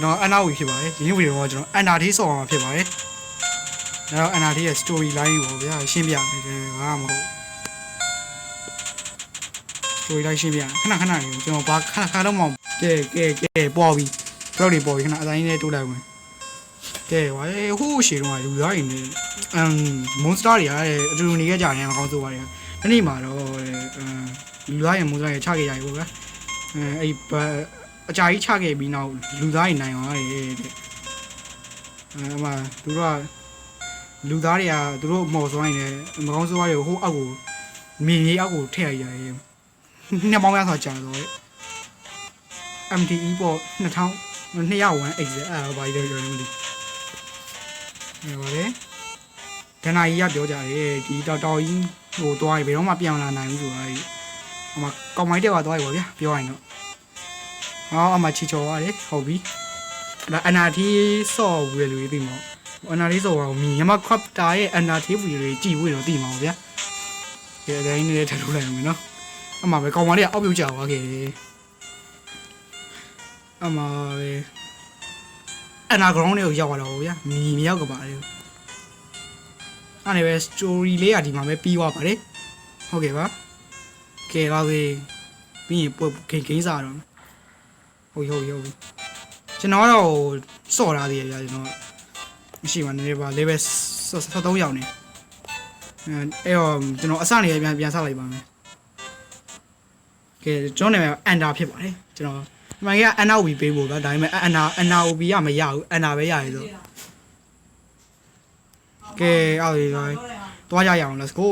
ကျွန်တော်အန်နာဝီဖြစ်ပါတယ်ဒီနေ့ဗီဒီယိုကကျွန်တော်အန်နာတီးဆော်အောင်ဖြစ်ပါတယ်ဒါတော့အန်နာတီးရဲ့ story line ကိုဗျာရှင်းပြမယ်ဒါငါမဟုတ် story line ရှင်းပြခဏခဏလေးကျွန်တော်ဘာခဏခဏတော့မအောင်ကဲကဲကဲပေါ်ပြီဘလောက်တွေပေါ်ပြီခဏအတိုင်းလေးတိုးလိုက်ဝင်ကဲဝါဟိုးရှေတော့လူသားတွေနဲ့အမ်မွန်စတာတွေကအတူတူနေခဲ့ကြတယ်မကောင်းဆိုပါတယ်ဒီနေ့မှာတော့အမ်လူသားရဲ့မွန်စတာတွေချခဲ့ကြပြီပေါ့ဗျာအဲအဲ့ဘ အကြာကြီးချခဲ့ပြီးနောက်လူသားတွေနိုင်အောင်ရတယ်တဲ့အဲအမှသူတို့ကလူသားတွေကသူတို့မော်စွိုင်းနေမကောင်းဆိုးရတယ်ဟိုအောက်ကိုမြေကြီးအောက်ကိုထည့်ရရတယ်နှစ်ပေါင်းများစွာကြာတော့ MTE ပေါ့2000 201 exit အဲ့ဒါဘာကြီးလဲပြောနေမလို့အဲပါလေဒနာကြီးကပြောကြတယ်ဒီတော်တော်ကြီးဟိုတွားရဘယ်တော့မှပြောင်းလာနိုင်ဘူးဆိုတာကြီးဟိုမှာကောင်မိုင်းတဲ့ကတွားရပါဗျာပြောရရင်တော့ ဟောအမချီချော်ရတယ်ဟုတ်ပြီဒါ NRT ဆော့ဝယ်လို့သိမှာ NRT ဆော့ဝါမြင်ရမ crafter ရဲ့ NRT ဝီတွေကြည့်ဖို့တော့သိမှာပါဗျာဒီအတိုင်းနဲ့ထပ်ထုတ်လိုက်အောင်နော်အမှပဲကောင်မလေးကအောက်ပြုတ်ကြသွားခဲ့တယ်အမှပဲအနာဂရောင်းတွေကိုရောက်လာတော့ဗျာမီမရောက်ကပါလေအဲ့ဒါပဲ story လေးကဒီမှာပဲပြီးသွားပါတယ်ဟုတ်ကဲ့ပါကဲပါစေပြီးရင်ပုတ်ဂိမ်းဂိမ်းစားတော့ ဟုတ်ဟုတ်ဟုတ်ကျွန်တော်ကတော့စော့ထားသေးတယ်ဗျာကျွန်တော်မရှိပါနဲ့ပါ level 73ရောက်နေအဲအဲ့တော့ကျွန်တော်အစနေပြန်ပြန်ဆောက်လိုက်ပါမယ်ကဲကျွန်တော်နာမည်အန်ဒါဖြစ်ပါတယ်ကျွန်တော်ဒီမှာကအန်နာဝီပေးဖို့ဗျာဒါပေမဲ့အန်နာအန်နာဝီကမရဘူးအန်နာပဲရတယ်ဆိုကဲအော်ဒီတော့တွားကြရအောင် let's go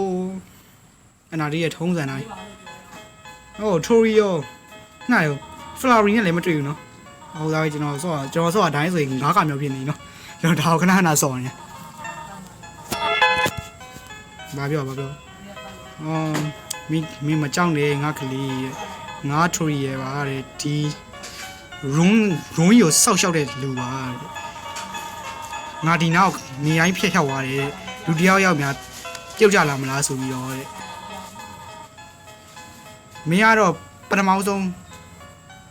အန်နာဒီရဲ့ထုံးစံတိုင်းဟိုထိုရီယိုနှာရော ဖလာရီနဲ့လည်းမတွေ့ဘူးနော်ဟိုသားပဲကျွန်တော်ဆော့ကျွန်တော်ဆော့အတိုင်းဆိုရင်ငါးကမျိုးဖြစ်နေနော်ကျွန်တော်ဒါကိုခဏခဏဆော့နေဘာပြောဘာပြောအော်မင်းမင်းမကြောက်နဲ့ငါကလေးရဲ့ငါထိုရီရဲ့ပါတဲ့ဒီ room room ကိုစောက်ရှောက်တဲ့လူပါတဲ့ငါဒီနောက်နေတိုင်းဖျက်ဖြောက်သွားတယ်လူတယောက်ယောက်များပြုတ်ကြလာမလားဆိုပြီးတော့တဲ့မင်းကတော့ပထမဆုံး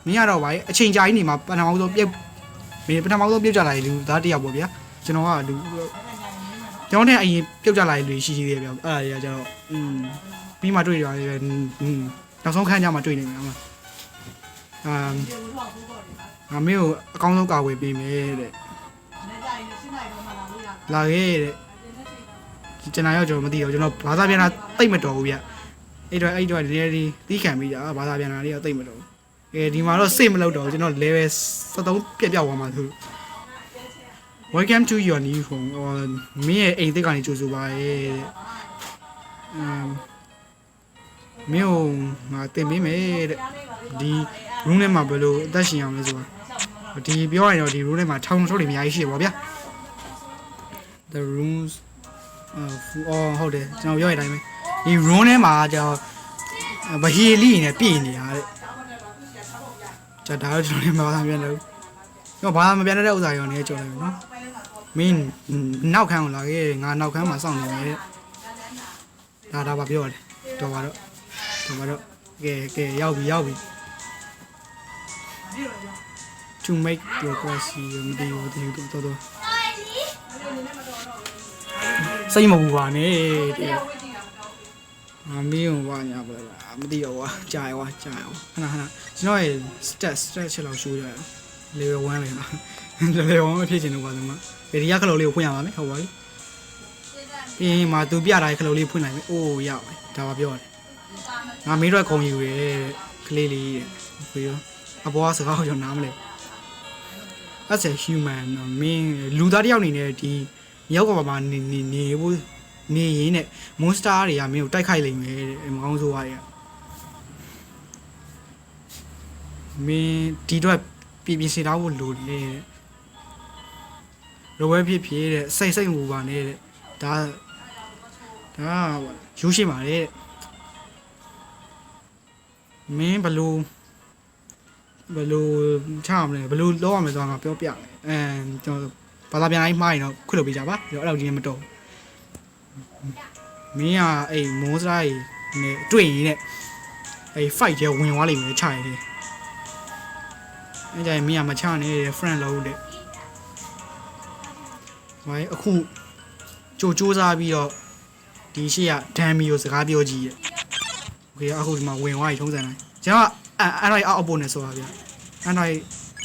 မင်းကတော့ဗာအချိန်ကြာကြီးနေမှာပထမဆုံးပြုတ်မင်းပထမဆုံးပြုတ်ကြလာတဲ့လူသားတစ်ယောက်ပေါ့ဗျာကျွန်တော်ကလူကျွန်တော်နဲ့အရင်ပြုတ်ကြလာတဲ့လူရှိရှိသေးတယ်ဗျာအဲ့ဒါတွေကကျတော့อืมပြီးမှတွေ့ရတယ်อืมနောက်ဆုံးခန်းကျမှတွေ့နေမှာအမအာငါမင်းကိုအကောင်းဆုံးကာဝယ်ပေးမယ်တဲ့လာခဲ့တဲ့ကျွန်တော်ရောက်ကျွန်တော်မသိတော့ကျွန်တော်ဘာသာပြန်တာတိတ်မတော်ဘူးဗျအဲ့တော့အဲ့တော့နည်းနည်းလေးသီးခံပြီးကြဘာသာပြန်တာလေးတော့တိတ်မတော်ဘူး ကဲဒီမှာတော့စိတ်မလောက်တော့ဘူးကျွန်တော် level 73ပြတ်ပြောက်သွားမှာသူ Welcome to your new home ဟိုမင်းရဲ့အိမ်သစ်ကနေကြိုဆိုပါရဲ့တဲ့အမ်မင်းကိုငါတင်ပေးမယ်တဲ့ဒီ room ထဲမှာဘယ်လိုအသက်ရှင်အောင်လဲဆိုတာဒီပြောရရင်တော့ဒီ room ထဲမှာထောင်ထုတ်တွေအများကြီးရှိတယ်ပေါ့ဗျာ the rooms အော်ဟုတ်တယ်ကျွန်တော်ပြောရတဲ့အတိုင်းပဲဒီ room ထဲမှာကျွန်တော်ဗဟီလီနဲ့ပြည်နေရတဲ့ ကျွန်တော်ဒါတော့ကျွန်တော်လည်းမဘာသာပြန်လို့ကျွန်တော်ဘာသာမပြန်တဲ့ဥစ္စာရောနေကြော်လိုက်ပြီနော်မင်းနောက်ခန်းကိုလာခဲ့ငါနောက်ခန်းမှာစောင့်နေတယ်ဒါဒါပါပြောတယ်တော်ပါတော့တော်ပါတော့ကဲကဲရောက်ပြီရောက်ပြီ to make progress မတည်ဘူးတည်ဘူးတော်တော်စိတ်မပူပါနဲ့တဲ့ ငါမင်းကိုဘာညာပါလားမသိတော့ဘူးကြာရွာကြာရွာခဏခဏကျွန်တော်ရဲ့ stat stat ချက်လောက်ရှိုးရအောင် level 1လေနော် level 1မဖြစ်ချင်တော့ပါဘူးမဒီဒီရခလုတ်လေးကိုဖွင့်ရပါမယ်ဟုတ်ပါပြီပြီးရင်မှာသူပြတာရဲ့ခလုတ်လေးဖွင့်နိုင်မယ်အိုးရပါဒါပါပြောတယ်ငါမင်းတို့ခုံယူရဲကလေးလေးတဲ့ပြီးရောအပေါ်ကစကားကိုကျွန်တော်နားမလဲ as a human တော့မင်းလူသားတစ်ယောက်အနေနဲ့ဒီမြောက်ကဘာမှနေနေနေဖို့ နေရင်းနဲ့ monster တွေကမင်းကိုတိုက်ခိုက်လိမ့်မယ်တဲ့မကောင်းဆိုးရတွေကမင်းဒီတော့ပြင်ပြင်စင်ထားဖို့လိုတယ်တဲ့လိုပဲဖြစ်ဖြစ်တဲ့စိတ်စိတ်မူပါနဲ့တဲ့ဒါဒါရိုးရှိပါတဲ့မင်းဘလို့ဘယ်လိုချရမလဲဘယ်လိုလောက်ရမလဲဆိုတာငါပြောပြမယ်အဲကျွန်တော်ဘာသာပြန်တိုင်းမှားရင်တော့ခွတ်လို့ပေးကြပါပြီးတော့အဲ့လောက်ကြီးမတော် မင်းကအဲ့မုန်းစရာကြီးနဲ့တွေ့ရင်နဲ့အဲ့ fight ရဲ့ဝင်သွားလိမ့်မယ်ခြိုင်တယ်အဲ့ကြိုင်မင်းကမချနဲ့ friend လို့တဲ့။မိုင်းအခုကြိုကြိုးစားပြီးတော့ဒီရှေ့ကဒမ်မီကိုစကားပြောကြည့်ရဲ့။ Okay အခုဒီမှာဝင်သွားပြီထုံးစံလိုက်။ကျွန်တော်အန်ရိုက်အောက်အပေါ်နေဆိုတာဗျာ။အန်ရိုက်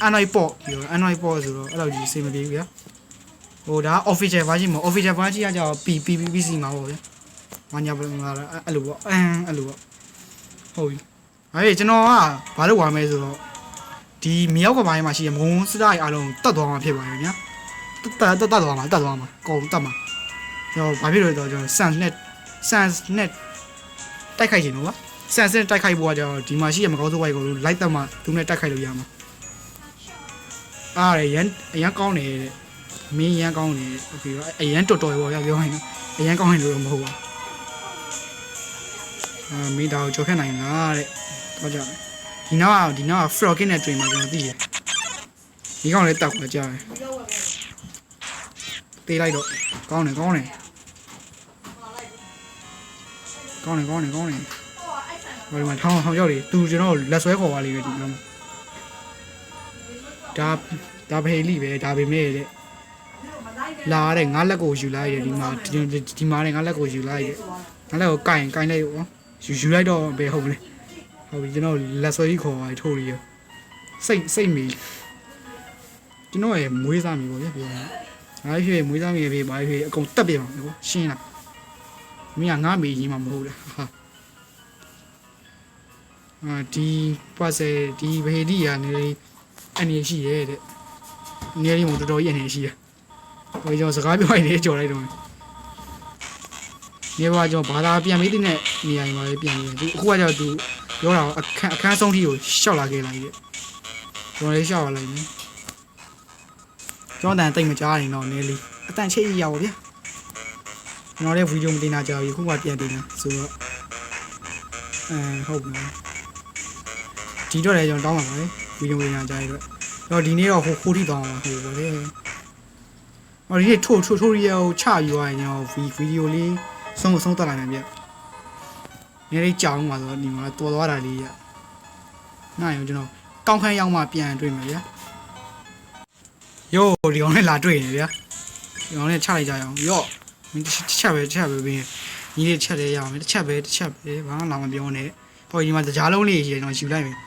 အန်ရိုက်ပေါ့ပြီးတော့အန်ရိုက်ပေါ့ဆိုတော့အဲ့လိုကြီးစိတ်မပြေဘူးဗျာ။ ဟိုဒါ official version မဟုတ် official version ကကြောက် PPPC မှာပေါ့ဗျာမညာဘယ်မှာလဲအဲ့လိုပေါ့အမ်အဲ့လိုပေါ့ဟုတ်ပြီအဲ့ဒီကျွန်တော်ကဘာလို့ဝါမဲဆိုတော့ဒီမြောက်ကပိုင်းမှာရှိတဲ့မုံစတိုင်းအားလုံးတတ်သွားမှာဖြစ်ပါရဲ့ဗျာတတ်တတ်တတ်သွားမှာတတ်သွားမှာကုန်တတ်မှာကျွန်တော်ဘာဖြစ်လို့လဲဆိုတော့ကျွန်တော် sans net sans net တိုက်ခိုက်ခြင်းတော့ဗျာ sans net တိုက်ခိုက်ဖို့ကကျွန်တော်ဒီမှာရှိတဲ့မကောင်းစိုးဝိုက်ကိုလိုက်တက်မှသူနဲ့တိုက်ခိုက်လို့ရမှာအားရရန်အရန်ကောင်းတယ်တဲ့ မင်းရန်ကောင်းနေပြီးတော့အရန်တော်တော်ရောပြောရင်အရန်ကောင်းနေလို့တော့မဟုတ်ပါဘူးအာမင်းဒါကိုကြော်ခက်နိုင်လားတဲ့တော့ကြတယ်ဒီနောက်ကဒီနောက်က frogin နဲ့တွေ့မှာကျွန်တော်သိတယ်ဒီကောင်လည်းတောက်ပါကြတယ်တေးလိုက်တော့ကောင်းတယ်ကောင်းတယ်ကောင်းတယ်ကောင်းတယ်ကောင်းတယ်ဘာလို့မထောင်းထောင်းရောက်တယ်သူကျွန်တော်လက်ဆွဲခေါ်ပါလိမ့်မယ်ဒီကောင်ဒါဒါဘေလီပဲဒါပေမဲ့တဲ့ လာတဲ့ငါလက်ကိုယူလိုက်တယ်ဒီမှာဒီဒီမှာတဲ့ငါလက်ကိုယူလိုက်တယ်ငါလက်ကိုကင်ကင်လိုက်ရောယူယူလိုက်တော့ဘယ်ဟုတ်မလဲဟုတ်ပြီကျွန်တော်လက်ဆွဲကြီးခေါ်ပါထိုးရီရောစိတ်စိတ်မီကျွန်တော်ရဲ့မွေးစားမီပေါ့ဗျပြောတာငါဖြစ်မွေးစားမီပဲဘာဖြစ်အကုန်တက်ပြပါမယ်ပေါ့ရှင်းလားမင်းကငါမီကြီးမှမဟုတ်လားဟာအာဒီပတ်စဲဒီဘေဒီကနေအနေရှိရဲတဲ့နေရီမတော်တော်ကြီးအနေရှိရ ဟိုကျွန်တော်စကားပြောရင်လည်းကြော်လိုက်တော့နေပါကျွန်တော်ဘာသာပြန်ပြီးတဲ့နေရာမှာလည်းပြန်ပြီးသူအခုကကျတော့သူပြောတာအခန်းအခန်းဆုံးထိကိုရှောက်လာခဲ့လိုက်တဲ့ကျွန်တော်လည်းရှောက်လာလိုက်မယ်ကျွန်တော်တန်တိတ်မကြားရင်တော့နေလီအတန်ချိတ်ရပါဗျာကျွန်တော်လည်းဗီဒီယိုမတင်တာကြာပြီအခုမှပြန်တင်တာဆိုတော့အဲဟုတ်ပြီဒီတော့လည်းကျွန်တော်တောင်းပါပါတယ်ဗီဒီယိုဝင်လာကြရတဲ့တော့ဒီနေ့တော့ဟိုခိုးထိတောင်းပါဟိုပါလေ ဟောဒီနေ့ထို့ထို့ထို့ရီယိုချယူရရင်ကျွန်တော်ဗီဗီဒီယိုလေးဆုံးဆုံးတက်လာနိုင်ပြနေလေးကြောင်းပါဆိုတော့ဒီမှာတော်သွားတာလေးရနိုင်ရောကျွန်တော်ကောင်းခန်းရောက်မှပြန်တွေ့မယ်ဗျာယောဒီကောင်နဲ့လာတွေ့နေဗျာဒီကောင်နဲ့ချလိုက်ကြရအောင်ယောမင်းတစ်ချက်ပဲတစ်ချက်ပဲဘင်းညီလေးတစ်ချက်လေးရအောင်တစ်ချက်ပဲတစ်ချက်ပဲဘာမှလာမပြောနဲ့ဟိုဒီမှာကြားလုံးလေးရှိတယ်ကျွန်တော်ယူလိုက်မယ်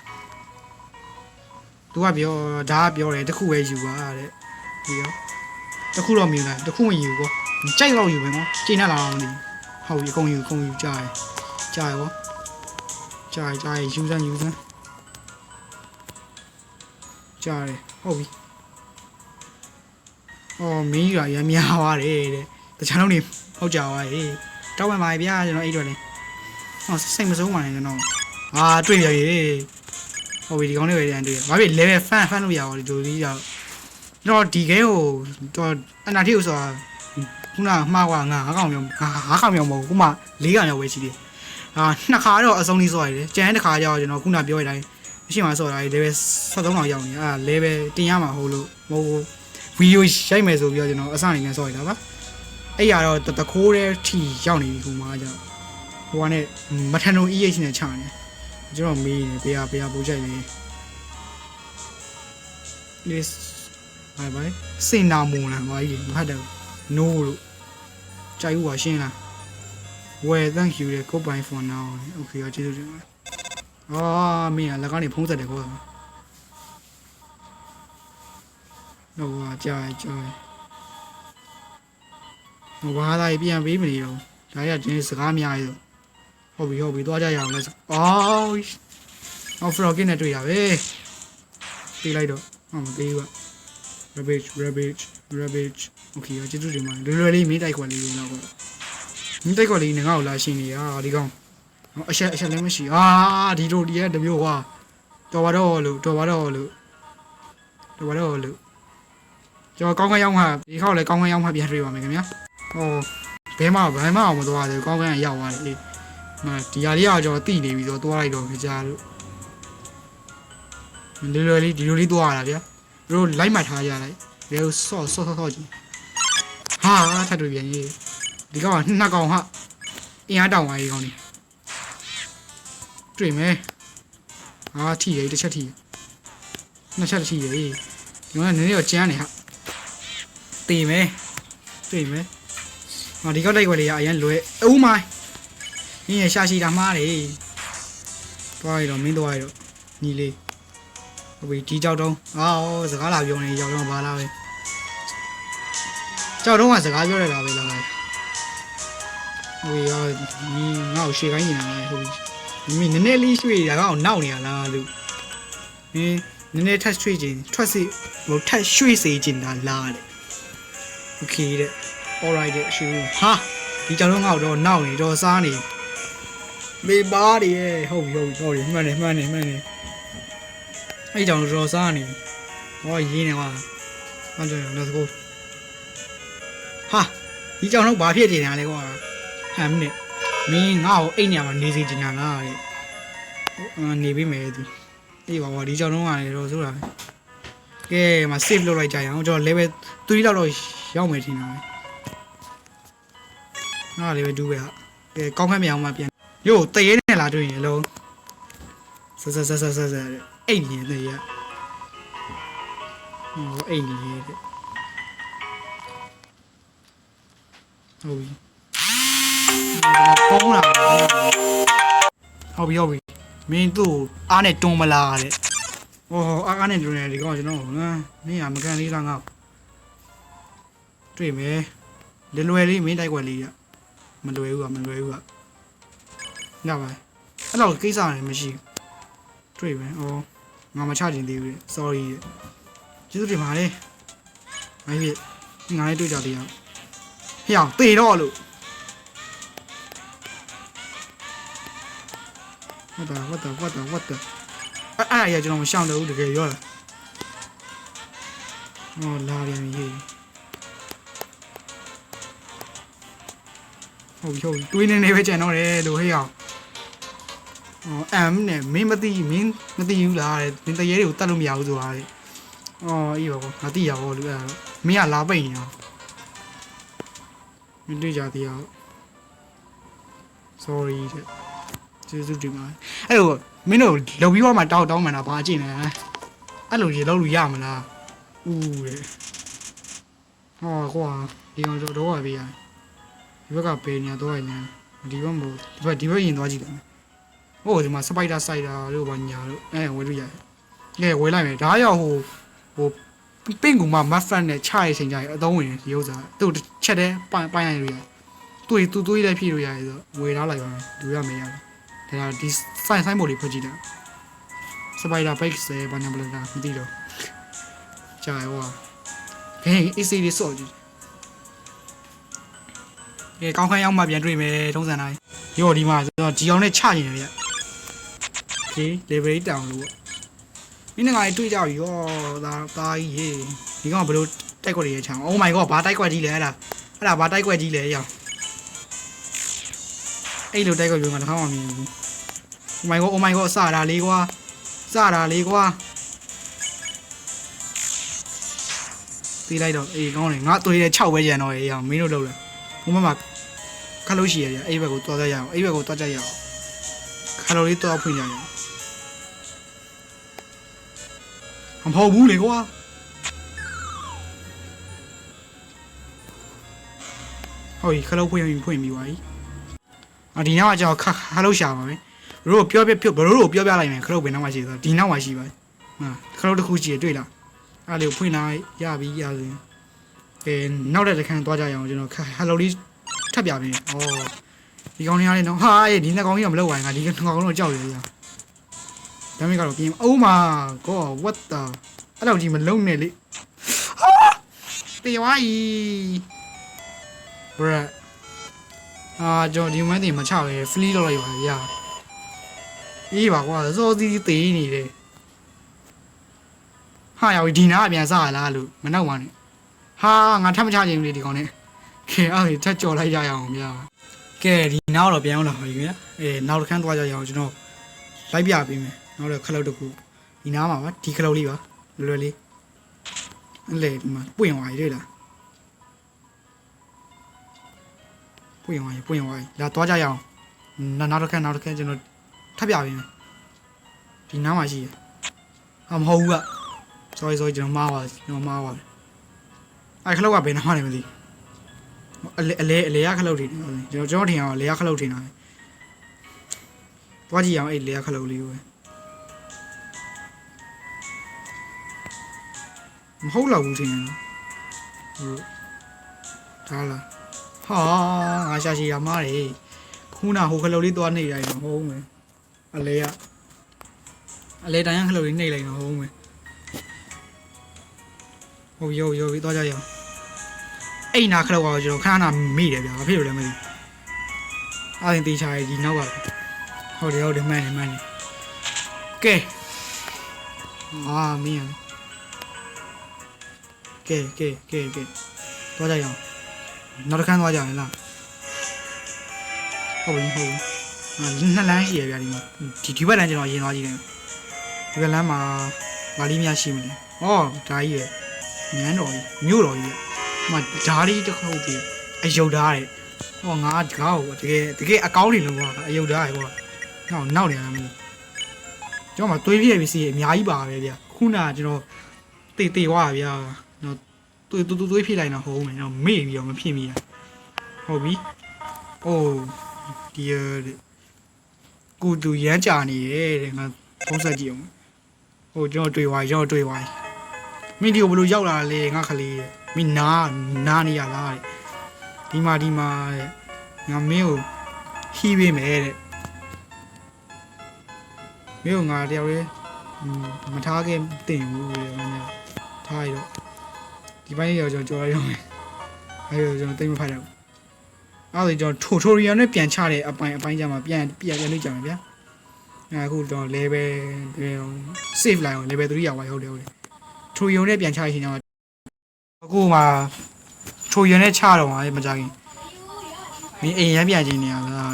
သူကပြောဒါကပြောတယ်တခုပဲယူပါတဲ့ဒီရော တခုတော့မယူနိုင်တခုမယူဘောကြိုက်တော့ယူပဲနော်ကျိနေလာအောင်ဒီဟုတ်ပြီအကုန်ယူအကုန်ယူကြားရကြားရဘောကြားရကြားရယူစမ်းယူစမ်းကြားရဟုတ်ပြီအော်မင်းကြီးကရမ်းများသွားတယ်တဲ့တခြားလုံးနေဟုတ်ကြပါရဲ့တောက်ဝင်ပါဗျာကျွန်တော်အဲ့တော့လေဟောစိတ်မဆုံးပါနဲ့ကျွန်တော်အာတွေ့ရရဲ့ဟုတ်ပြီဒီကောင်းလေးပဲတန်းတွေ့။ဘာဖြစ် level fan fan လို့ရပါဒီလိုလေးကြောက်။ကျွန် တော်ဒီ game ကိုတော့အနာတိကိုဆိုတာခုနမှားကွာငါငါကောင်မျိုးငါငါကောင်မျိုးမဟုတ်ဘူးခုမှ၄ကောင်မျိုးပဲရှိသေးတယ်။အာနှစ်ခါတော့အဆုံးလေးစောရတယ်။ကျန်တဲ့တစ်ခါကျတော့ကျွန်တော်ခုနပြောရတဲ့အတိုင်းမရှိမှစောတာ level 73လောက်ရောက်နေ။အာ level တင်ရမှာဟုတ်လို့မဟုတ်ဘူး။ဗီဒီယိုရိုက်မယ်ဆိုပြီးတော့ကျွန်တော်အစနေနဲ့စောရတာပါ။အဲ့ရတော့တခိုးတဲ့ထီရောက်နေပြီခုမှကျတော့ဟိုကနဲ့မထန်လုံး EH နဲ့ချနေ။ကျွန်တော်မေးနေဘယ်ဟာဘယ်ဟာပို့ချိုက်လဲ this ဘိုင်ဘိုင်စင်နာမုံလားဘာကြီးမဟုတ်တယ် no လို့ကြိုက်ဦးပါရှင်းလား well thank you လေ goodbye for now okay ကျေးဇူးတင်ပါတယ်အာမင်းကလက်ကနေဖုံးဆက်တယ်ကောတော့ဟာကြာကြာဟိုဘာသာပြန်ပေးမနေတော့ဒါရဒီစကားများရည်ဟုတ်ပြီဟုတ်ပြီသွားကြရအောင်လဲအော်အော်ဖရော့ကင်းနဲ့တွေ့ရပဲပေးလိုက်တော့ဟောမပေးဘူး က rubbish rubbish rubbish okay ကျေးဇူးတင်ပါတယ်လွယ်လွယ်လေးမင်းတိုက်ခွက်လေးလို့တော့မင်းတိုက်ခွက်လေးငါ့ကိုလာရှင်းနေရဒီကောင်အချက်အချက်လည်းမရှိအာဒီလိုဒီကတမျိုးကွာတော်ပါတော့လို့တော်ပါတော့လို့တော်ပါတော့လို့ကျွန်တော်ကောင်းကင်ရောက်မှဒီခေါက်လည်းကောင်းကင်ရောက်မှပြန်တွေ့ပါမယ်ခင်ဗျာဟောဘဲမဘဲမအောင်မသွားသေးဘူးကောင်းကင်ကရောက်သွားတယ်အေးမဒီဟာလေးကကျွန်တော်တိနေပြီဆိုတော့တွားလိုက်တော့ကြလို့လွယ်လွယ်လေးဒီလိုလေးတွားရတာဗျာ တို့လိုက်မှတ်ထားရလိုက်ဘယ်လိုဆော့ဆော့ဆော့ဆော့ကြည့်ဟာထပ်တွေ့ပြန်ကြီးဒီကောင်ကနှစ်ကောင်ဟာအင်အားတောင်ပါကြီးကောင်နေတွေ့မယ်ဟာထိရတစ်ချက်ထိနှစ်ချက်ရှိရည်ဒီမှာနည်းနည်းတော့ကျန်းနေဟာတေမယ်တွေ့မယ်ဟောဒီကောက်တိုက်ွယ်လေးကအရင်လွယ်အိုးမိုင်းနင်းရရှာရှိတာမှားတယ်တွားရတော့မင်းတွားရတော့ညီလေး ဟုတ်ပြီဒီကြောက်တုံးအာစကားလာပြောနေကြောက်တုံးဘာလာပဲကြောက်တုံးကစကားပြောရတာပဲလားဟိုရောညီငါ့ကိုရှေ့ကိုင်းနေတာလေဟုတ်ပြီမိနည်းနည်းလေးရွှေ့တာကောင်နောက်နေရလားလို့နင်းနည်းနည်းထပ်ရွှေ့ခြင်းထွက်စီဟိုထပ်ရွှေ့စေခြင်းတာလားတဲ့ okay တဲ့ alright တဲ့ရှူဟာဒီကြောင်တော့ငါ့ကိုတော့နောက်နေတော့စားနေမေပါတွေရဲ့ဟုတ်ပြီဟုတ်ပြီဟုတ်ပြီမှန်တယ်မှန်တယ်မှန်တယ် အဲ့ကြောင်တော့စားနေဟောရင်းနေပါမှန်တယ် let's go ဟာဒီကြောင်တော့ဘာဖြစ်နေတာလဲကွာဟမ်နဲ့မင်းငါ့ကိုအိတ်နေမှာနေစီချင်တာလားတဲ့အာနေပြီမယ်သူအေးပါကွာဒီကြောင်တော့ကလည်းတော့ဆိုတာကဲမ save လုပ်လိုက်ကြရအောင်ကျွန်တော် level 3လောက်တော့ရောက်မယ်ထင်တာပဲငါလေးပဲဒူးပဲဟာကဲကောင်းခန့်မြောင်မှပြန်ယို့တရေနဲ့လာတွေ့ရင်အလုံးဆက်ဆက်ဆက်ဆက်ဆက်ဆက်တဲ့ အိတ်နေတဲ့ရဟိုအိတ်နေတဲ့ဟုတ်ပြီပေါင်းလာဟုတ်ပြီဟုတ်ပြီမင်းသူ့ကိုအားနဲ့တွန်းမလားတဲ့ဟောအားအားနဲ့တွန်းနေဒီကောင်ကျွန်တော်ငါမင်းကမကန်လေးလားငါတွေ့မယ်လွယ်လွယ်လေးမင်းတိုက်ွက်လေးရမလွယ်ဘူးကမလွယ်ဘူးကညပါအဲ့တော့ကိစ္စလည်းမရှိဘူးတွေ့ပဲဩ ငါမချချင်သေးဘူးလေ sorry တဲ့ကျေးဇူးတင်ပါတယ်မဖြစ်ငါလည်းတွေ့ကြသေးရအောင်ဟေ့အောင်တေတော့လို့ what the what the what the what the အဲ့အဲ့ရကျွန်တော်မရှောင်တော့ဘူးတကယ်ရောလားဟောလာပြန်ပြီဟေ့ဟုတ်ပြီဟုတ်ပြီတွေးနေနေပဲကြံတော့တယ်လို့ဟေးအောင်ဟော အမ်နဲ့မင်းမသိမင်းမသိဘူးလားတဲ့မင်းတရေတွေကိုတတ်လို့မရဘူးဆိုတာတဲ့အော်အေးပါကောငါသိရပါလို့အဲ့ဒါမင်းကလာပိတ်နေအောင်မင်းတွေ့ကြသေးအောင် sorry တဲ့ကျေးဇူးတင်ပါတယ်အဲ့လိုမင်းတို့လုံပြီးတော့မှတောက်တောင်းမှန်တာဘာအကျင့်လဲအဲ့လိုကြီးလုံလို့ရမလားဦးတဲ့ဟောကွာဒီကောင်တော့တော့ပါပြီရတယ်ဒီဘက်ကဘယ်နေရာတော့ညာဒီဘက်မဟုတ်ဒီဘက်ဒီဘက်ရင်သွားကြည့်တယ် ဟိုဒီမှာစပိုက်ဒါဆိုင်တာလို့ဘာညာလို့အဲဝယ်လို့ရတယ်ကဲဝယ်လိုက်မယ်ဒါရောက်ဟိုဟိုပင့်ကူမှာမတ်ဖန်နဲ့ချရချိန်ကြရအသုံးဝင်ဒီဥစ္စာသူ့ချက်တဲ့ပိုင်ပိုင်ရရတွေ့တူတူလေးဖြည့်လို့ရတယ်ဆိုဝယ်ထားလိုက်ပါမယ်ดูရမယ်ရတယ်ဒါဒီဆိုင်ဆိုင်မို့လေးဖွင့်ကြည့်တယ်စပိုက်ဒါဘိတ်ဆယ်ဘာညာဘလတာမသိတော့ကြာရောဟေး AC လေးစော့ကြည့်ကဲကောင်းခန်းရောက်မှပြန်တွေ့မယ်ထုံးစံတိုင်းရောဒီမှာကျွန်တော်ဂျီအောင်နဲ့ချနေတယ်ဗျ ဖြေ level တောင်လို့မင်းငါလေးတွေ့ကြပြီရောဒါသားကြီးရေဒီကောင်ဘယ်လိုတိုက်ခွက်တွေရချောင်း Oh my god ဘာတိုက်ခွက်ကြီးလဲအဲ့ဒါအဲ့ဒါဘာတိုက်ခွက်ကြီးလဲရောင်အဲ့လိုတိုက်ခွက်ပြောငါတစ်ခါမှမမြင်ဘူး Oh my god Oh my god စတာလေးကွာစတာလေးကွာပြေးလိုက်တော့အေးကောင်းတယ်ငါသွေးတယ်6ပဲကျန်တော့အေးအောင်မင်းတို့လောက်လဲဘုမမခက်လို့ရှိရပြအဲ့ဘက်ကိုသွားကြရအောင်အဲ့ဘက်ကိုသွားကြရအောင်ခါလိုလေးသွားဖွင့်ကြရအောင် မဟုတ်ဘူးလေကွာဟုတ်ပြီခါလို့ဖွင့်ရင်ဖွင့်ပြီးပါပြီအဒီနောက်ကကျွန်တော်ခါခါလို့ရှာပါမယ်ဘရိုပြောပြပြဘရိုကိုပြောပြလိုက်မယ်ခလုတ်ဘယ်နောက်မှရှိသွားဒီနောက်မှရှိပါဟာခလုတ်တစ်ခုရှိရတွေ့လားအဲ့လေဖွင့်လာရပြီရပြီအဲနောက်တဲ့တစ်ခါသွားကြရအောင်ကျွန်တော်ခါဟယ်လိုလေးထပ်ပြပြီ။အော်ဒီကောင်လေးကလည်းနော်ဟာအေးဒီနှစ်ကောင်ကြီးကမလောက်ပါဘူးငါဒီနှစ်ကောင်လုံးကြောက်ရရ။ ဒါမိကတော့ပြင် Oh my god what the အဲ့တော့ဒီမလုံးနဲ့လေ။ဟာတေဝါကြီး bruh အာကျွန်တော်ဒီမန်းတင်မချပဲ flee လောက်လိုက်ပါရ။အေးပါကွာစောစီးသေးနေတယ်။ဟာရောက်ဒီနာအပြန်စားရလားလို့မနောက်ပါနဲ့။ဟာငါထပ်မချချင်ဘူးလေဒီကောင်နဲ့။ကဲအဲ့ဒါထပ်ကြော်လိုက်ကြရအောင်ဗျာကဲဒီနောက်တော့ပြန်အောင်လာပါပြီဗျာအဲနောက်တစ်ခန်းသွားကြရအောင်ကျွန်တော်လိုက်ပြပေးမယ် နောက်တော့ခလုတ်တစ်ခုဒီနားမှာပါဒီခလုတ်လေးပါလွယ်လွယ်လေးအဲ့လေဒီမှာပွင့်သွားပြီတွေ့လားပွင့်သွားပြီပွင့်သွားပြီလာသွားကြရအောင်နောက်နောက်တစ်ခန်းနောက်တစ်ခန်းကျွန်တော်ထပ်ပြပေးမယ်ဒီနားမှာရှိရဟာမဟုတ်ဘူးက sorry sorry ကျွန်တော်မှားပါကျွန်တော်မှားပါအဲ့ခလုတ်ကဘယ်နာမှလည်းမသိအလေအလေအလေရခလုတ်တွေကျွန်တော်ကျွန်တော်ထင်အောင်လေရခလုတ်ထင်တာတွားကြည့်အောင်အဲ့လေရခလုတ်လေးကို မဟုတ်တော့ဘူးထင်တယ်နော်ဟုတ်ဒါလားဟာငါရှာရှိရမားတယ်ခုနဟိုခလုတ်လေးတွားနေလိုက်တော့ဟုတ်မယ်အလေရအလေတိုင်းခလုတ်လေးနှိပ်လိုက်တော့ဟုတ်မယ်ဟုတ်ရောရောပြီးတော့ကြရအောင်အဲ့နာခလောက်အောင်ကျွန်တော်ခဏခဏမိတယ်ဗျာဘာဖြစ်လို့လဲမသိဘူးအားရင်တေးချာရဲ့ဒီနောက်ကဟုတ်တယ်ဟုတ်တယ်မှန်တယ်မှန်တယ်ကဲအာမင်း ကဲကဲကဲကဲတော့ကြရအောင်နောက်တစ်ခန်းသွားကြရလားဟုတ်ပြီဟုတ်ပြီအာနှစ်လမ်းရှိရဗျာဒီမှာဒီဒီဘက်လမ်းကျွန်တော်ရင်သွားကြည့်တယ်ဒီဘက်လမ်းမှာဗာလီများရှိမလဲဩဒါကြီးရဲ့ညမ်းတော်ကြီးမြို့တော်ကြီးဟိုဓာရီတစ်ခုပ်ပြီးအယုတ်ဓာတ်တဲ့ဟောငါကားကိုတကယ်တကယ်အကောင်းနေလို့ကွာအယုတ်ဓာတ်ကွာနောက်နောက်နေရမှာမလို့ကျွန်တော်မှတွေးပြည့်ပြီစီအများကြီးပါပဲဗျခုနကကျွန်တော်တေးတေးွားဗျာ ကျွန်တော်တွေးတွေးတွေးဖြစ်လိုက်တော့ဟုတ်မယ်ကျွန်တော်မေ့ပြီးတော့မဖြစ်မိရဟုတ်ပြီအိုးဒီရတဲ့ကိုတူရမ်းကြာနေရဲ့တဲ့ငါဖုံးဆက်ကြည့်အောင်ဟိုကျွန်တော်တွေ့သွားကျွန်တော်တွေ့သွားမင်းဒီကိုဘယ်လိုရောက်လာလဲငါခလေးတဲ့မင်းနာနာနေရလားတဲ့ဒီမှာဒီမှာတဲ့ငါမင်းကိုဟီးပေးမယ်တဲ့မင်းကငါတယောက်လေးမထားခဲ့တင်ဘူးတဲ့ငါညာထားရတော့ ဒီပိုင်းရောကျွန်တော်ကြော်ရအောင်မယ်အဲဒါကျွန်တော်တိတ်မဖိုက်တော့အဲ့ဒါကျွန်တော်ထိုထိုရီယာနဲ့ပြန်ချတဲ့အပိုင်းအပိုင်းကြမှာပြန်ပြန်ပြန်လို့ကြမှာဗျာအခုတော့ level save လိုက်အောင် level 3ရောက်ပါဟုတ်တယ်ဟုတ်တယ်ထူယုံနဲ့ပြန်ချရှင်တော့အခုမှထူယုံနဲ့ချတော့မှာမကြခင်မင်းအိမ်ရမ်းပြန်ချင်းနေရလား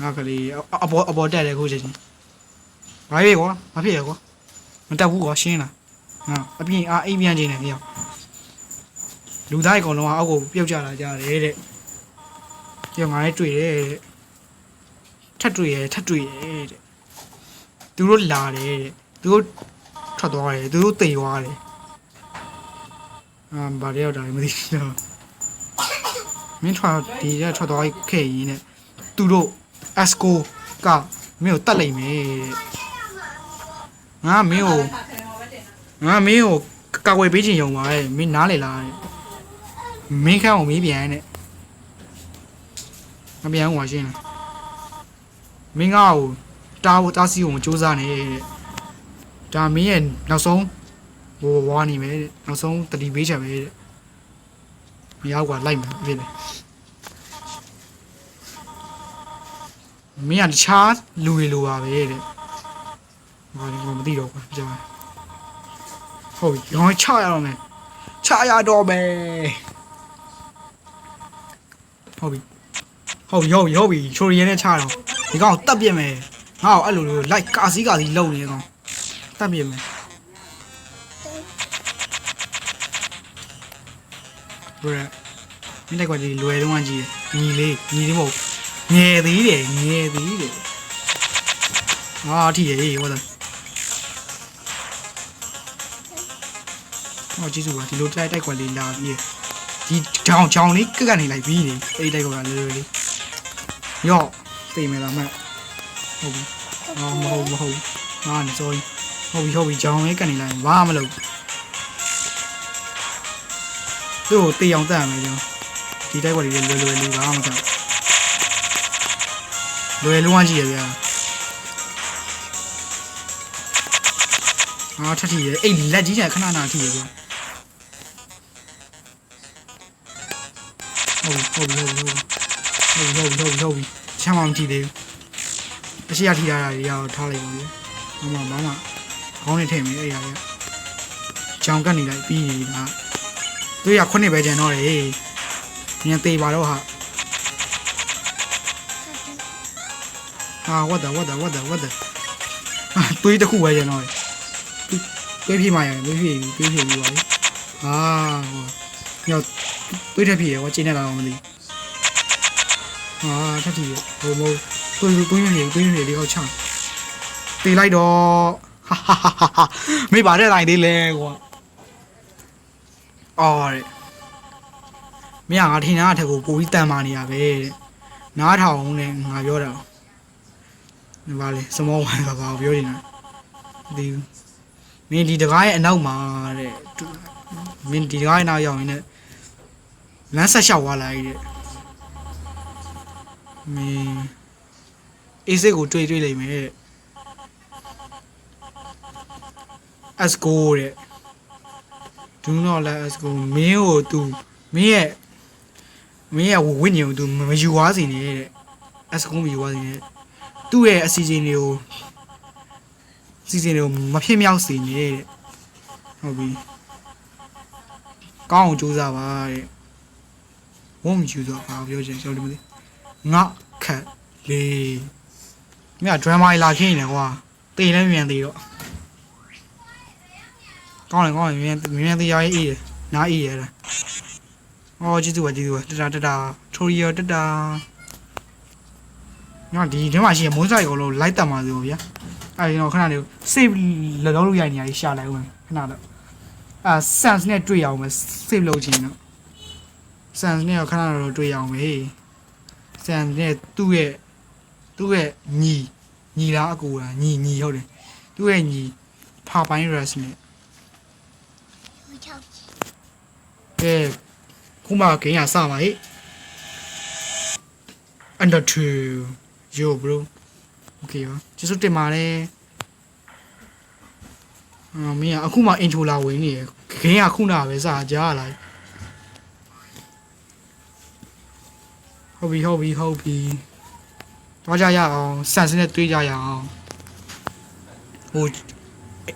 ငါကလေးအပေါ်အပေါ်တက်တယ်ခုချက်ချင်းဘာဖြစ်ကွာမဖြစ်ရကွာမတက်ဘူးကွာရှင်းလားဟာအပြင်အာအိမ်ပြန်ချင်းနေပြော လူသားအကောင်လုံးအောက်ကိုပြုတ်ကြလာကြတယ်တဲ့ပြောငါလည်းတွေ့တယ်တဲ့ထပ်တွေ့ရထပ်တွေ့ရတဲ့သူတို့လာတယ်တဲ့သူတို့ထွက်သွားတယ်သူတို့တိမ်သွားတယ်အာဘာတွေရောက်တာလဲမသိဘူးတော့မင်းထွက်ဒီကထွက်သွားခဲ့ရင်တဲ့သူတို့ esco ကမင်းကိုတတ်လိုက်မယ်တဲ့ငါမင်းကိုငါမင်းကိုကာကွယ်ပေးချင်ရုံပါတဲ့မင်းနားလေလားတဲ့ မင်းခန့်ကိုမေးပြန်တဲ့မပြန်ဘူးပါရှင်းလားမင်းကကိုတားဖို့တားစီကိုစူးစမ်းနေတဲ့ဒါမင်းရဲ့နောက်ဆုံးဝဝဝနေမယ်တဲ့နောက်ဆုံးတတိပေးချက်ပဲတဲ့မရောက်ကလိုက်မယ်ဖြစ်တယ်မင်းကတခြားလူတွေလိုပါပဲတဲ့ဘာလဲမသိတော့ဘူးကြာဟုတ်ပြီရောင်းချရတော့မယ်ချရတော့မယ် ဟုတ်ပြီဟုတ်ပြီဟုတ်ပြီဟုတ်ပြီချိုရီရဲနဲ့ချတော့ဒီကောင်တက်ပြစ်မယ်ငါ့ကိုအဲ့လိုလိုလိုက်ကာစီကာစီလုံနေကောင်တက်ပြစ်မယ်ဘရမင်းတက်ကွာကြီးလွယ်တော့ကြီးညီလေးညီလေးမဟုတ်ငယ်သေးတယ်ငယ်သေးတယ်ဟာအထီးရေဟောလားဟောကျေးဇူးပါဒီလိုတိုက်တိုက်ကွာလေးလာပြီး ဒီတောင်ချောင်းလေးကက်ကနေလိုက်ပြီးနေအဲ့တိုက်ကွာလေးလေးရော့သိမယ်လားမဟုတ်ဘူးအော်မဟုတ်မဟုတ်ဟာနေ sorry ဟုတ်ပြီဟုတ်ပြီချောင်းလေးကနေလိုက်ဘာမှမလုပ်သူ့ကိုတေးအောင်တက်ရမယ်ကျွန်တော်ဒီတိုက်ကွက်တွေလွယ်လွယ်လေးဘာမှမတက်လွယ်လုံးဝကြည့်ရဗျာအာထထီရအဲ့လက်ကြီးချာခဏနာထီရဗျာ ဟုတ်ပြီဟုတ်ပြီဟုတ်ပြီဟုတ်ပြီဟုတ်ပြီဟုတ်ပြီချမ်းမအောင်ကြည့်သေးဘူးအရှိရထီတာတွေရအောင်ထားလိုက်ပါဦးမမမမခေါင်းနဲ့ထည့်မယ်အဲ့ရဗျာကြောင်ကတ်နေလိုက်ပြီးနေတာသူရခုနှစ်ပဲကျန်တော့တယ်။ညံသေးပါတော့ဟာ။ဟာ what the what the what the what the ဟာသွေးတစ်ခုပဲကျန်တော့တယ်။သွေးပြေးမှရတယ်သွေးပြေးသွေးပြေးပြီးပါလေ။ဟာဟိုညောသွေးထက်ပြေးရဟောကျင်းနေတာတော့မသိဘူး။ ဟာထက်ပြေးဟိုမို့သွေးသွေးပြေးသွေးပြေးလေးကောက်ချ။တေးလိုက်တော့ဟာဟာဟာဟာမေးပါတဲ့တိုင်းသေးလဲကွာအော်တဲ့မင်းကငါထင်တာအထက်ကိုပိုပြီးတန်မာနေရပဲတဲ့နားထောင်နဲ့ငါပြောတာဒီပါလေစမောဝိုင်းကဘာပြောနေတာဒီမင်းဒီတကားရဲ့အနောက်မှာတဲ့မင်းဒီတကားရဲ့နောက်ရောက်ရင်လည်းလမ်းဆက်လျှောက်သွားလိုက်တဲ့ မင်းအေးစိတ်ကိုတွေ့တွေ့လိမ့်မယ်တဲ့ Asco တဲ့ Do not let Asco မင်းကို तू မင်းရဲ့မင်းရဲ့ဝိညာဉ်ကို तू မယူသွားစေနဲ့တဲ့ Asco မယူသွားစေနဲ့သူ့ရဲ့အစီအစဉ်တွေကိုအစီအစဉ်တွေကိုမဖြစ်မြောက်စေနဲ့တဲ့ဟုတ်ပြီကောင်းအောင်ကြိုးစားပါတဲ့ဝုံးမယူတော့ဘာပြောချင်ကျွန်တော်ဒီမသိ ငါခက်လေးမြတ် drama လာခင်းနေကွာတေးလည်းမြန်သေးတော့ကောင်းတယ်ကောင်းတယ်မြန်မြန်တရားရေးအေးတယ်နားအေးရတာအော်ကျေးဇူးပါကျေးဇူးပါတတာတတာထိုရီယောတတာနော်ဒီထဲမှာရှိရမွန်းဆိုင်ကိုလို့လိုက်တက်မှာဆိုဗျာအဲဒီတော့ခဏလေး save လောက်လို့ရနေရရှာလိုက်ဦးမယ်ခဏတော့အာ sense နဲ့တွေ့ရအောင်မယ် save လုပ်ချင်တော့ sense နဲ့ခဏတော့တွေ့ရအောင်မယ် sense နဲ့သူ့ရဲ့သူ့ရဲ့ညီညီလားအကူလားညီညီဟုတ်တယ်သူ့ရဲ့ညီဖာပိုင်း rest နဲ့ကဲခုမှဂိမ်းရစပါဟိ under 2 yo bro okay ပါကျေးဇူးတင်ပါတယ်အာမင်းကအခုမှ intro လာဝင်နေရယ်ဂိမ်းကခုနကပဲစကြားရလား ဟုတ်ပြီဟုတ်ပြီဟုတ်ပြီတော့ကြရအောင်စန်စနဲ့တွေးကြရအောင်ဟို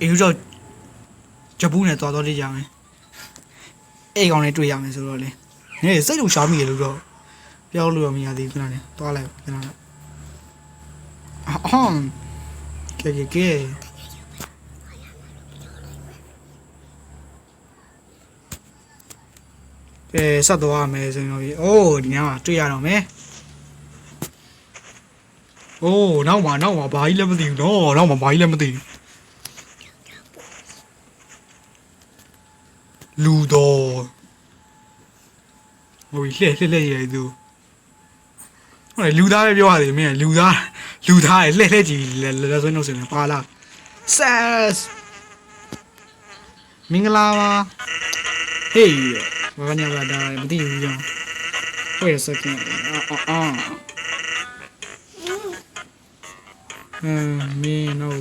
အေးကြောဂျပူးနဲ့တော်တော်လေးကြမယ်အဲ့ကောင်လေးတွေ့ရမယ်ဆိုတော့လေနေစိတ်လို့ရှားမိရလို့တော့ပြောလို့တော့မရသေးဘူးခဏလေးသွားလိုက်ခဏလေးအော်ကဲကဲကဲ ကဲဆက်သွားရမယ်ဆိုရင်တော့ဒီအိုးဒီညမှာတွေ့ရတော့မယ်အိုးနောက်မှာနောက်မှာဘာကြီးလည်းမသိဘူးနော်နောက်မှာဘာကြီးလည်းမသိဘူးလူတော်ဟိုလှဲ့လှဲ့လှဲ့ရည်သူဟိုလူသားပဲပြောရတယ်မင်းလူသားလူသားရဲ့လှဲ့လှဲ့ကြီးလဲလဲဆွဲနှုတ်စင်ပါလား sas မင်္ဂလာပါ hey ဘာညာဘာဒါမသိဘူးကြောင့် wait a second အော်အော်အမ်မင်းတော့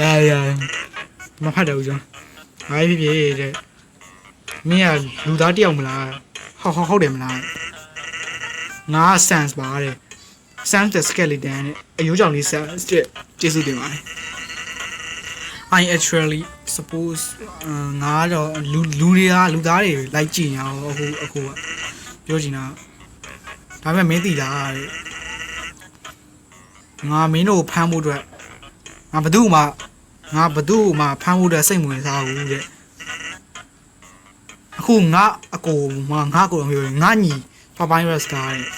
ရာရာမဖတ်တော့ဘူးကြောင့်ဘာဖြစ်ဖြစ်တဲ့မင်းကလူသားတယောက်မလားဟုတ်ဟုတ်ဟုတ်တယ်မလားငါ sense ပါတဲ့ sense the skeleton နဲ့အယိုးကြောင့်လေး sense တဲ့ကျေးဇူးတင်ပါတယ် I actually suppose အာငါတော့လူလူတွေကလူသားတွေလိုက်ကြည့်ညာအခုအခုကပြောချင်တာဒါပေမဲ့မင်းသိလားတဲ့ငါမင်းတို့ကိုဖမ်းဖို့အတွက်ငါဘသူ့မှငါဘသူ့မှဖမ်းဖို့အတွက်စိတ်မဝင်စားဘူးတဲ့အခုငါအကိုမငါအကိုမျိုးငါညီဖပိုင်းရက်စကားတဲ့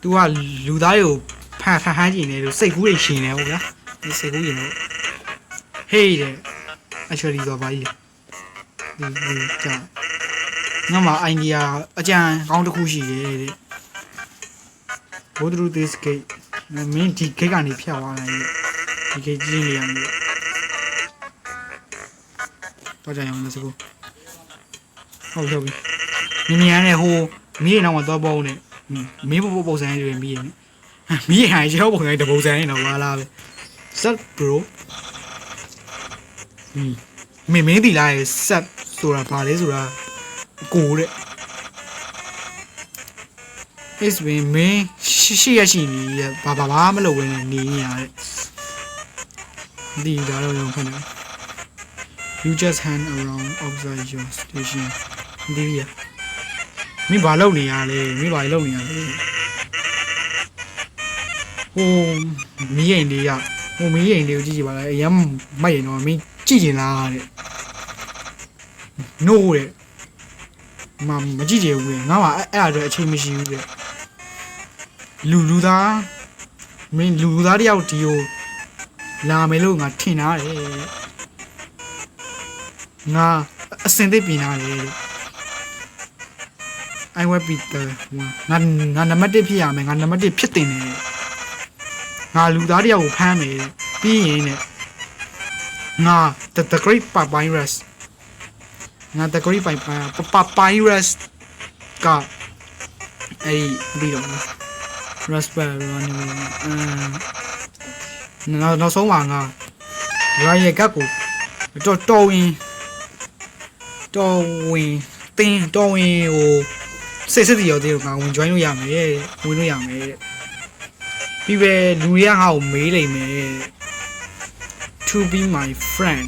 तू ကလူသားတွေကိုဖန်ဖန်ဟန်းကြည့်နေလို့စိတ်ကူးတွေရှင်နေဟုတ်ဗျာ ဒီစိတ်ကူးရင်တော့ hey တဲ့ actually တော့ဘာကြီးဒီဒီကြာငါမှာ idea အကြံကောင်းတစ်ခုရှိရဲ့တဲ့ go through this gate မင်းဒီ gate ကနေဖြတ်သွားလိုက်ရဲ့ဒီ gate ကြီးနေရမယ်တော့ကြရအောင် let's go ဟုတ်ဟုတ်ပြီမြင်မြင်ရတဲ့ဟိုမီးရနောက်မှာသွားပေါင်းနေမင်းပုံပုံစံရွေးမီးရနေမီးရဟိုင်ကျောပုံစံတပုံစံနေတော့ပါလားပဲ set bro မင်းမင်းတီလာရဲ့ set ဆိုတာဘာလဲဆိုတာကိုတဲ့ is when မင်းရှိရှိရရှိနေရဘာဘာဘာမလုပ်ဝင်နေနေရတဲ့ဒီဒါတော့ရုံဖွင့်တယ် you just hang around observe your station ဒီရမင်းဘာလုပ်နေရလဲမင်းဘာလုပ်နေရလဲဟိုမီးရင်လေးရ ဟိုမီးရင်လေးကိုကြည့်ကြည့်ပါလားအရင်မိုက်ရင်တော့မင်းကြည့်ကျင်လားတဲ့ no တဲ့မမကြည့်ကြဘူးလေငါကအဲ့အဲ့အတွက်အချိန်မရှိဘူးတဲ့လူလူသားမင်းလူလူသားတယောက်ဒီကိုလာမယ်လို့ငါထင်ထားတယ်ငါအစင်သိပြင်ထားတယ် I will be the one ငါငါနံပါတ်1ဖြစ်ရမယ်ငါနံပါတ်1ဖြစ်တင်တယ် ငါလူသားတယောက်ကိုဖမ်းမယ်ပြီးရင်နဲ့ငါ the the great papyrus ငါ the great papyrus ကအဲ့ဒီပြီးတော့ raspberry အမ်နောက်နောက်ဆုံးမှာငါ royal ကတ်ကိုတော်တော်ဝင်တော်ဝင်တင်းတော်ဝင်ဟိုစိတ်စစ်တီရောသေးတော့ငါဝင် join လို့ရမယ်တဲ့ဝင်လို့ရမယ်တဲ့ ပြီးပဲလူတွေကငါ့ကိုမေးလိမ့်မယ်တဲ့ to be my friend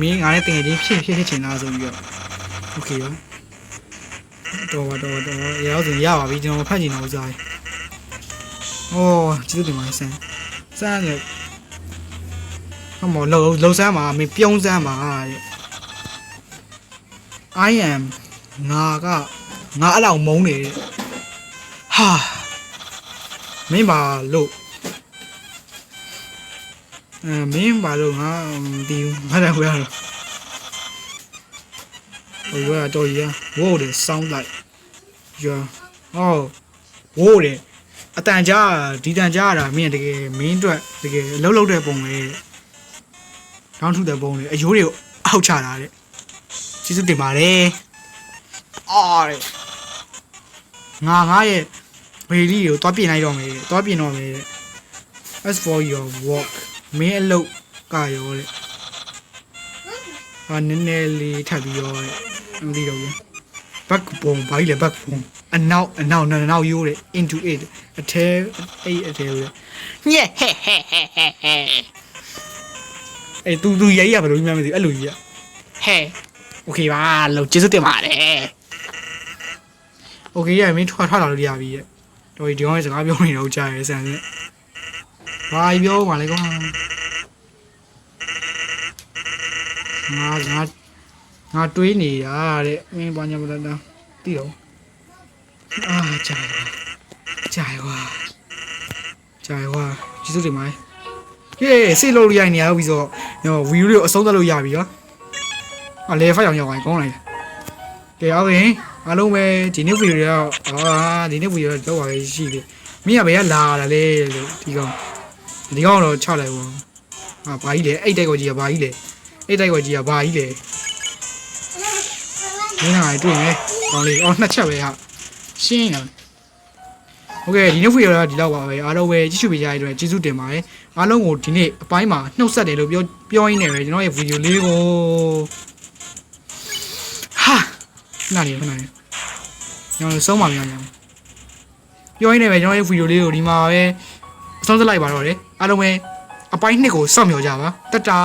မင်းငါနဲ့တင်ချင်းဖြစ်ဖြစ်ဖြစ်ချင်လားဆိုပြီးတော့ okay ရောတော့ပါတော့တော့ရောက်စင်ရပါပြီကျွန်တော်ဖတ်ချင်တော့စားတယ်။အော်ကျေးဇူးတင်ပါတယ်ဆန်။ဆန်လည်းဟောမလောလောဆန်းမှာမင်းပြုံးဆန်းမှာတဲ့ I am ငါကငါအဲ့လောက်မုန်းနေတယ်ဟာ မင်းပါလို့အဲမင်းပါလို့ငါမသိဘူးငါလည်းဝယ်ရတော့ဟိုကတော့ရ wow the sound like yeah oh wow တယ်အတန်ကြားဒီတန်ကြားရတာမင်းတကယ်မင်းအတွက်တကယ်အလုံးလုံးတဲ့ပုံပဲတောင်းထုတဲ့ပုံလေအယိုးတွေကိုအောက်ချတာတဲ့ကျေးဇူးတင်ပါတယ်အော်ငါငါရဲ့ ဘေလီကိုသွားပြင်လိုက်တော့မယ်သွားပြင်တော့မယ် as for your walk မင်းအလုပ်ကရောတဲ့ဟာနည်းနည်းလေးထပ်ပြီးရောတဲ့အမသိတော့ဘူး back ပုံဘာကြီးလဲ back ပုံအနောက်အနောက်နောက်နောက်ရိုးတဲ့ into it အထဲအဲ့အထဲရိုးညက်ဟဲ့ဟဲ့ဟဲ့ဟဲ့ဟဲ့အဲ့ तू तू ရိုက်ရဘယ်လိုမှမသိဘူးအဲ့လိုကြီးอ่ะဟဲ့ okay ပါလို့ကျေးဇူးတင်ပါတယ် okay ရမင်းထွားထွားလာလို့ရပြီရဲ့ တော်ဒီကောင်ရဲ့စကားပြောနေတော့ကြားရဲဆန်နဲ့ဘာပြောမှလဲကွာငါငါငါတွေးနေတာတဲ့မင်းဘာညာမလဲတာတိတော့အာကြာရွာကြာရွာကြာရွာကျေးဇူးတင်ပါတယ်ဟေးစိတ်လုံးလို့ရနေရပြီဆိုတော့ဗီဒီယိုအဆုံးသတ်လို့ရပြီရောအလေဖိုက်အောင်ရောက်ရင်ကောင်းလိုက်တယ်ကဲအောင်ရင် အားလုံးပဲဒီနေ့ဗီဒီယိုတော့အာဒီနေ့ဗီဒီယိုတော့ပါပဲရှိတယ်မင်းကဘယ်ကလာတာလဲလို့ဒီကောင်ဒီကောင်တော့ချလိုက်ဘူးဟာဘာကြီးလဲအဲ့တိုက်ကိုကြီးကဘာကြီးလဲအဲ့တိုက်ကိုကြီးကဘာကြီးလဲမင်းကတွေ့မယ်ကောင်းလေးအော်နှစ်ချက်ပဲဟာရှင်းတယ်โอเคဒီနေ့ဗီဒီယိုတော့ဒီလောက်ပါပဲအားလုံးပဲကြည့်ရှုပေးကြတဲ့အတွက်ကျေးဇူးတင်ပါတယ်အားလုံးကိုဒီနေ့အပိုင်းမှာနှုတ်ဆက်တယ်လို့ပြောပြောရင်းနေပဲကျွန်တော်ရဲ့ဗီဒီယိုလေးကိုဟာနားနေခဏနေ ကျွန်တော်ဆုံးပါမြန်မြန်ပြောရင်းနဲ့ပဲကျွန်တော်ရဲ့ဗီဒီယိုလေးကိုဒီမှာပဲအဆုံးသတ်လိုက်ပါတော့တယ်အားလုံးပဲအပိုင်းနှစ်ကိုစောင့်မျှော်ကြပါတတာ